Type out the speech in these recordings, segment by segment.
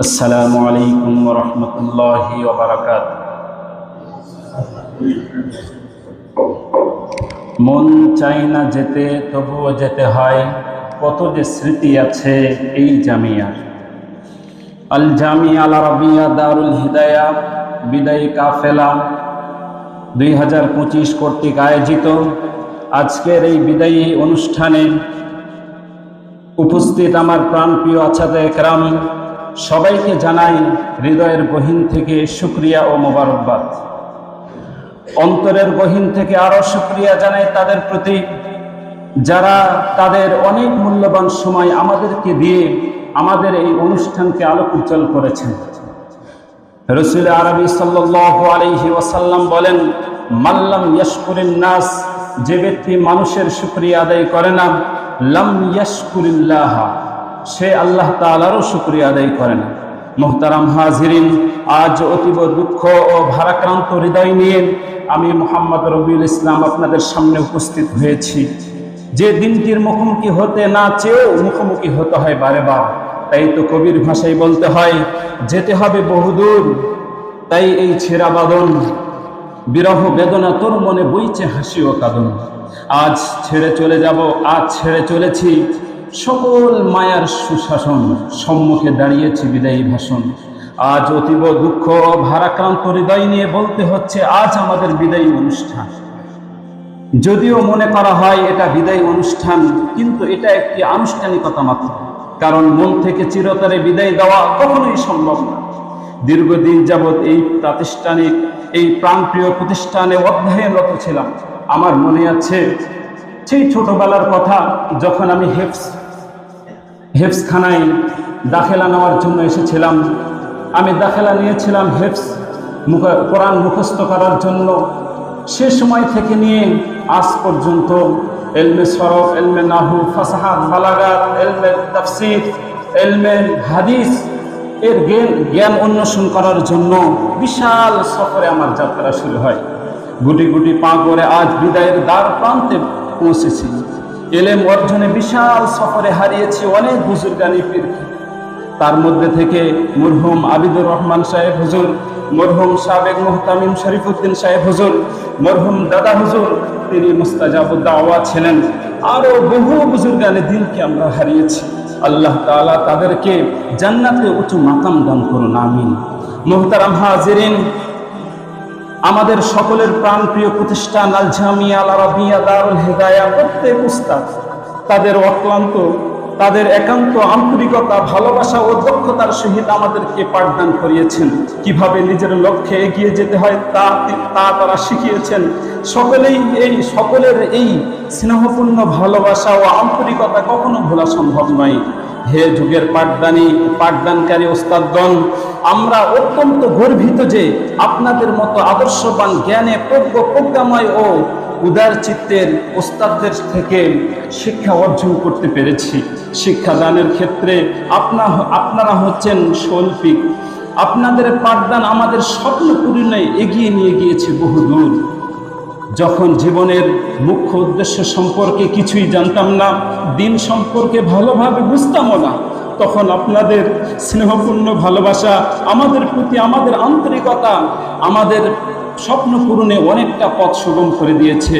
আসসালামু আলাইকুম রহমতুল্লাহ ওবরাকাত মন চাই না যেতে, তবুও যেতে হয়। কত যে স্মৃতি আছে এই জামিয়ার আল জামিয়া আল আরবিয়া দারুল হিদায়া, বিদায়ী কাফেলা, দুই হাজার পঁচিশ কর্তৃক আয়োজিত। আজকের এই বিদায়ী অনুষ্ঠানে উপস্থিত আমার প্রাণপ্রিয় আছাদে একরাম সবাইকে জানাই হৃদয়ের গহীন থেকে সুক্রিয়া ও মোবারকবাদ। অন্তরের গহীন থেকে আরও সুক্রিয়া জানাই তাদের প্রতি, যারা তাদের অনেক মূল্যবান সময় আমাদেরকে দিয়ে আমাদের এই অনুষ্ঠানকে আলোক উজ্জ্বল করেছেন। রসুল আরবি সাল্লাহ আলহি ওয়াসাল্লাম বলেন মাল্লাম ইয়াসকুরিন নাস, যে ব্যক্তি মানুষের শুক্রিয়া আদায় করে না, লাম ইয়াসকুরিল্লাহ সে আল্লাহ তালারও শুক্রিয়া আদায় করে না মোহতারাম হাজিরিন, আজ অতীব দুঃখ ও ভারাক্রান্ত হৃদয় নিয়ে আমি মোহাম্মদ রবিউল ইসলাম আপনাদের সামনে উপস্থিত হয়েছি। যে দিনটির মুখোমুখি হতে না চেয়েও মুখোমুখি হতে হয় বারে বার। তাই তো কবির ভাষায় বলতে হয়, যেতে হবে বহুদূর, তাই এই ছেঁড়া বাদন বিরহ বেদনা তোর মনে বইছে হাসি ও কাদন। আজ ছেড়ে চলে যাব, আজ ছেড়ে চলেছি সকল মায়ার সুশাসন সম্মুখে দাঁড়িয়েছি বিদায়ী ভাষণ। আজ অতীব দুঃখ ভারাক্রান্ত হৃদয় নিয়ে বলতে হচ্ছে, আজ আমাদের বিদায়ী অনুষ্ঠান। যদিও মনে করা হয় এটা বিদায়ী অনুষ্ঠান, কিন্তু এটা একটি আনুষ্ঠানিকতা মাত্র। কারণ মন থেকে চিরতরে বিদায় দেওয়া কখনোই সম্ভব না। দীর্ঘদিন যাবৎ এই প্রাতিষ্ঠানিক, এই প্রাণপ্রিয় প্রতিষ্ঠানে অধ্যয়নরত ছিলাম। আমার মনে আছে, সেই ছোটবেলার কথা যখন আমি হেফস হেফসখানায় দাখেলা নেওয়ার জন্য এসেছিলাম। আমি দাখেলা নিয়েছিলাম হেফস মুখ, কোরআন মুখস্থ করার জন্য। সে সময় থেকে নিয়ে আজ পর্যন্ত এলমে সরফ, এলমে নাহু, ফাসাহাত, বালাগাত, এলমে তাফসির, এলমে হাদিস এর জ্ঞান জ্ঞান অন্বেষণ করার জন্য বিশাল সফরে আমার যাত্রা শুরু হয়। গুটি গুটি পা করে আজ বিদায়ের দ্বার প্রান্তে পৌঁছেছি। এলেম অর্জনে বিশাল সফরে হারিয়েছি অনেক বুজুর্গানি পীরকে তার মধ্যে থেকে মরহুম আবিদুর রহমান সাহেব হুজুর, মরহুম সাবেক মোহতামিম শরীফুদ্দিন সাহেব হুজুর, মরহুম দাদা হুজুর, তিনি মুস্তাজাবুদ্দাওয়া ছিলেন। আরও বহু বুজুর্গানে দিনকে আমরা হারিয়েছি। আল্লাহ তাআলা তাদেরকে জান্নাতে উঁচু মাকাম দান করুন, আমিন। মোহতারাম হাজিরিন আমাদের সকলের প্রাণপ্রিয় প্রতিষ্ঠান আল জামিয়া আল দারুল হেদায়া প্রত্যেক উস্তাদ। তাদের অক্লান্ত, তাদের একান্ত আন্তরিকতা, ভালোবাসা ও দক্ষতার সহিত আমাদেরকে পাঠদান করিয়েছেন। কীভাবে নিজের লক্ষ্যে এগিয়ে যেতে হয় তা তা তারা শিখিয়েছেন। সকলেই এই, সকলের এই স্নেহপূর্ণ ভালোবাসা ও আন্তরিকতা কখনো ভোলা সম্ভব নয়। হে যুগের পাঠদানী, পাঠদানকারী ওস্তাদগণ, আমরা অত্যন্ত গর্বিত যে আপনাদের মতো আদর্শবান, জ্ঞানে, প্রজ্ঞ, প্রজ্ঞাময় ও উদার চিত্তের ওস্তাদদের থেকে শিক্ষা অর্জন করতে পেরেছি। শিক্ষাদানের ক্ষেত্রে আপনা, আপনারা হচ্ছেন শৈল্পিক। আপনাদের পাঠদান আমাদের স্বপ্ন পূরণে এগিয়ে নিয়ে গিয়েছে বহুদূর। যখন জীবনের মুখ্য উদ্দেশ্য সম্পর্কে কিছুই জানতাম না, দিন সম্পর্কে ভালোভাবে বুঝতামও না, তখন আপনাদের স্নেহপূর্ণ ভালোবাসা, আমাদের প্রতি আমাদের আন্তরিকতা, আমাদের স্বপ্ন পূরণে অনেকটা পথ সুগম করে দিয়েছে।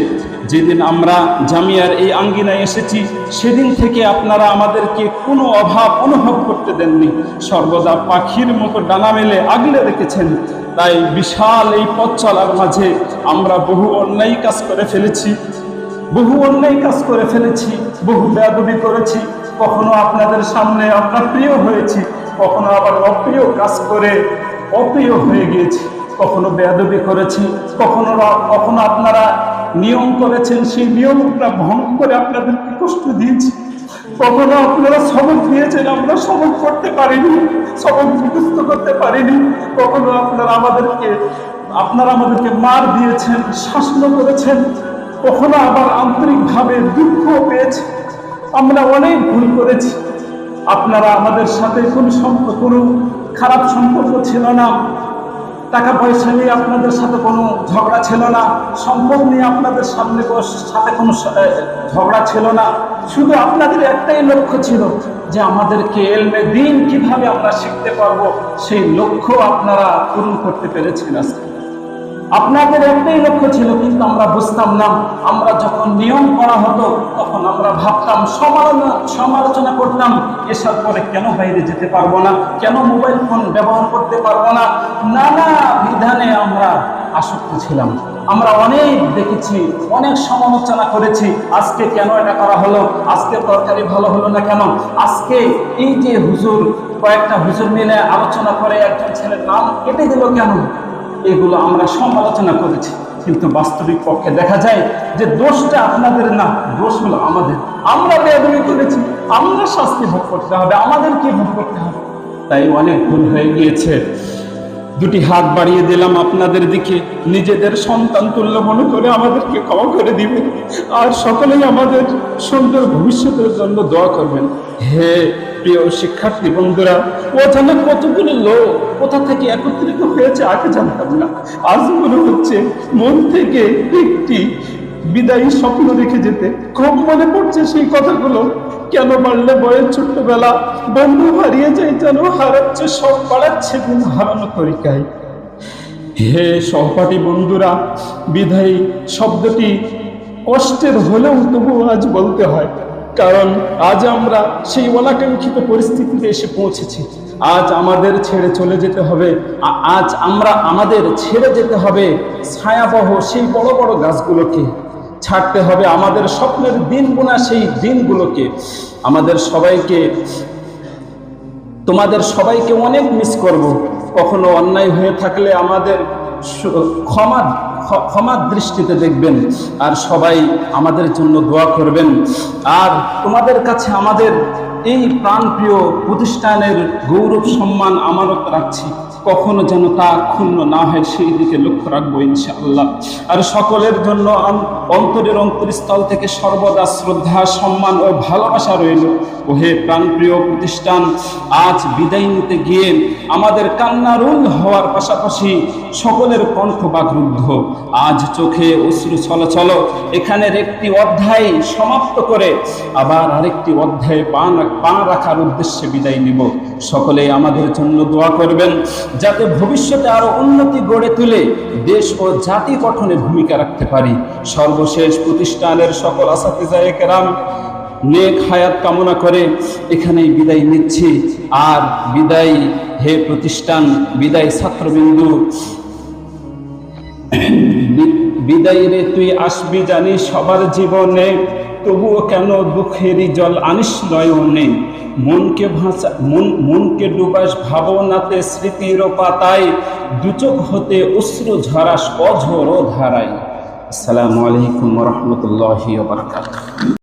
যেদিন আমরা জামিয়ার এই আঙ্গিনায় এসেছি, সেদিন থেকে আপনারা আমাদেরকে কোনো অভাব অনুভব করতে দেননি। সর্বদা পাখির মতো ডানা মেলে আগলে রেখেছেন। তাই বিশাল এই পথ চলার মাঝে আমরা বহু অন্যায় কাজ করে ফেলেছি। বহু অন্যায় কাজ করে ফেলেছি, বহু বেয়াদবি করেছি। কখনো আপনাদের সামনে আমরা প্রিয় হয়েছি, কখনো আবার অপ্রিয় কাজ করে অপ্রিয় হয়ে গিয়েছি। কখনো বেয়াদবি করেছি, কখনো কখনো আপনারা নিয়ম করেছেন, সেই নিয়মটা ভঙ্গ করে আপনাদেরকে কষ্ট দিয়েছি। কখনো আপনারা সবক দিয়েছেন, আমরা সবক করতে পারিনি, সবক মুখস্থ করতে পারিনি। কখনো আপনারা আমাদেরকে আপনারা আমাদেরকে মার দিয়েছেন, শাসন করেছেন। কখনো আবার আন্তরিকভাবে দুঃখ পেয়েছে। আমরা অনেক ভুল করেছি। আপনারা আমাদের সাথে কোনো সম্পর্ক কোনো খারাপ সম্পর্ক ছিল না। টাকা পয়সা নিয়ে আপনাদের সাথে কোনো ঝগড়া ছিল না সম্পদ নিয়ে আপনাদের সামনে সাথে কোনো ঝগড়া ছিল না। শুধু আপনাদের একটাই লক্ষ্য ছিল যে আমাদেরকে এলমে দিন কীভাবে আমরা শিখতে পারব, সেই লক্ষ্য আপনারা পূরণ করতে পেরেছেন আজকে। আপনাদের একটাই লক্ষ্য ছিল কিন্তু আমরা বুঝতাম না, আমরা যখন নিয়ম করা হতো, তখন আমরা ভাবতাম, সমালোচনা সমালোচনা করতাম, এসব পরে কেন বাইরে যেতে পারব না? কেন মোবাইল ফোন ব্যবহার করতে পারব না? নানা বিধানে আমরা আসক্ত ছিলাম। আমরা অনেক দেখেছি, অনেক সমালোচনা করেছি, আজকে কেন এটা করা হলো? আজকে তরকারি ভালো হলো না কেন? আজকে এই যে হুজুর, কয়েকটা হুজুর মিলে আলোচনা করে একজন ছেলের নাম কেটে দিল কেন? এগুলো আমরা সমালোচনা করেছি। কিন্তু বাস্তবিক পক্ষে দেখা যায় যে দোষটা আপনাদের না, দোষ হলো আমাদের। আমরা বেদমি করেছি, আমরা শাস্তি ভোগ করতে হবে আমাদের কি ভোগ করতে হবে। তাই অনেক ভুল হয়ে গিয়েছে। দুটি হাত বাড়িয়ে দিলাম আপনাদের দিকে, নিজেদের সন্তান তুল্য মনে করে আমাদেরকে ক্ষমা করে দিবেন। আর সকলেই আমাদের সুন্দর ভবিষ্যতের জন্য দোয়া করবেন। হে প্রিয় শিক্ষার্থী বন্ধুরা ও যেন কতগুলো লোক কোথা থেকে একত্রিত হয়েছে আগে জানতাম না। আজ মনে হচ্ছে মন থেকে একটি বিদায়ী স্বপ্ন রেখে যেতে খুব মনে পড়ছে সেই কথাগুলো। কেন বাড়লে বয়ের ছোট্টবেলা? বন্ধু হারিয়ে যায় যেন, হারাচ্ছে সব বাড়াচ্ছে দিন হারানো তরিকায়। হে সহপাঠী বন্ধুরা, বিদায়ী শব্দটি কষ্টের হলেও তবু আজ বলতে হয়। কারণ আজ আমরা সেই অনাকাঙ্ক্ষিত পরিস্থিতিতে এসে পৌঁছেছি। আজ আমাদের ছেড়ে চলে যেতে হবে। আজ আমরা আমাদের ছেড়ে যেতে হবে ছায়াবহ সেই বড় বড় গাছগুলোকে। ছাড়তে হবে আমাদের স্বপ্নের দিন গোনা সেই দিনগুলোকে। আমাদের সবাইকে, তোমাদের সবাইকে অনেক মিস করব। কখনো অন্যায় হয়ে থাকলে আমাদের ক্ষমা ক্ষ- ক্ষমার দৃষ্টিতে দেখবেন আর সবাই আমাদের জন্য দোয়া করবেন। আর তোমাদের কাছে আমাদের এই প্রাণপ্রিয় প্রতিষ্ঠানের গৌরব, সম্মান, আমানত রাখছি। কখনো যেন তা ক্ষুণ্ণ না হয়, সেই দিকে লক্ষ্য রাখব ইনশাআল্লাহ। আর সকলের জন্য অন্তরের অন্তরস্থল থেকে সর্বদা শ্রদ্ধা, সম্মান ও ভালোবাসা রইল। ও হে প্রাণপ্রিয় প্রতিষ্ঠান, আজ বিদায় নিতে গিয়ে আমাদের কান্নারুল হওয়ার পাশাপাশি সকলের কণ্ঠ বাগরুদ্ধ আজ চোখে অশ্রু চলাচল এখানের একটি অধ্যায় সমাপ্ত করে আবার আরেকটি অধ্যায়ে পান পা রাখার উদ্দেশ্যে বিদায় নিব। সকলে আমাদের জন্য দোয়া করবেন, যাতে ভবিষ্যতে আরও উন্নতি গড়ে তুলে দেশ ও জাতি গঠনে ভূমিকা রাখতে পারি। সর্বশেষ প্রতিষ্ঠানের সকল আসাতিজায়ে নেক হায়াত কামনা করে এখানেই বিদায় নিচ্ছি। আর বিদায় হে প্রতিষ্ঠান, বিদায় ছাত্রবিন্দু। বিদায় রে তুই আসবি জানি সবার জীবনে। তবুও কেন দুঃখেরই জল আনিস নয়নে মনকে ভাঁচা, মন, মনকে ডুবাস ভাবনাতে স্মৃতির পাতায় দুচোখ হতে অশ্রু ঝরাস অঝোর ধারায়। আসসালামু আলাইকুম রহমতুল্লাহি